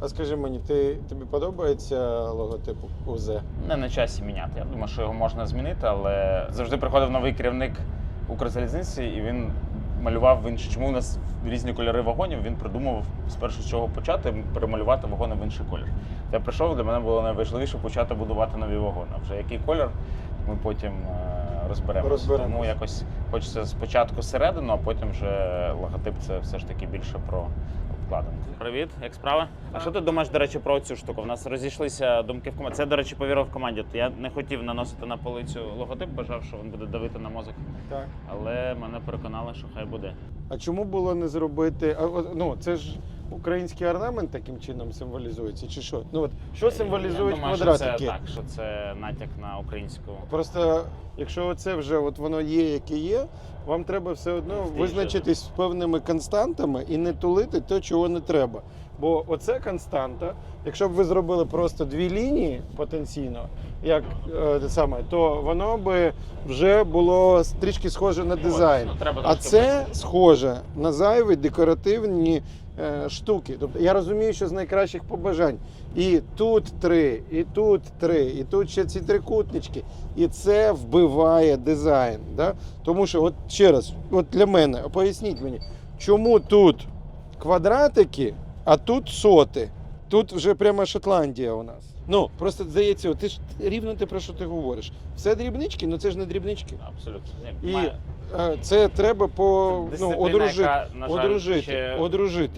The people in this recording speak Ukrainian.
А скажи мені, ти, тобі подобається логотип УЗ? Не на часі міняти. Я думаю, що його можна змінити, але завжди приходив новий керівник Укрзалізниці, і він малював він чому у нас різні кольори вагонів. Він придумав спершу з чого почати перемалювати вагони в інший колір. Я прийшов, для мене було найважливіше почати будувати нові вагони. А вже який колір, ми потім е, розберемося. Розберемось. Тому якось хочеться спочатку середину, а потім вже логотип це все ж таки більше про обкладинку. Привіт, як справа? А що ти думаєш, до речі, про цю штуку? У нас розійшлися думки в команді. Це, до речі, повіра в команді. Я не хотів наносити на полицю логотип, бажав, що він буде давити на мозок. Так. Але мене переконали, що хай буде. А чому було не зробити? А, от, ну, це ж український орнамент таким чином символізується, чи що? Ну от що символізують Я думаю, квадратики? Що це, так, що це натяк на українську. Просто якщо це вже от воно є, яке є, вам треба все одно визначитись з певними константами і не тулити те, чого не треба. Бо оце константа. Якщо б ви зробили просто дві лінії потенційно, як е, те саме, то воно би вже було трішки схоже на дизайн. Ну, А це схоже на зайві декоративні е, штуки. Тобто я розумію, що з найкращих побажань. І тут три, і тут три, і тут ще ці трикутнички. І це вбиває дизайн. Да? Тому що, от ще раз, от для мене, поясніть мені, чому тут квадратики, а тут соти. Тут вже прямо Шотландія у нас. Ну, просто здається, ти ж рівно те, про що ти говориш. Все дрібнички, ну це ж не дрібнички. Абсолютно. І Має- е, це треба по ну, одружити, яка, на жаль, одружити, ще одружити.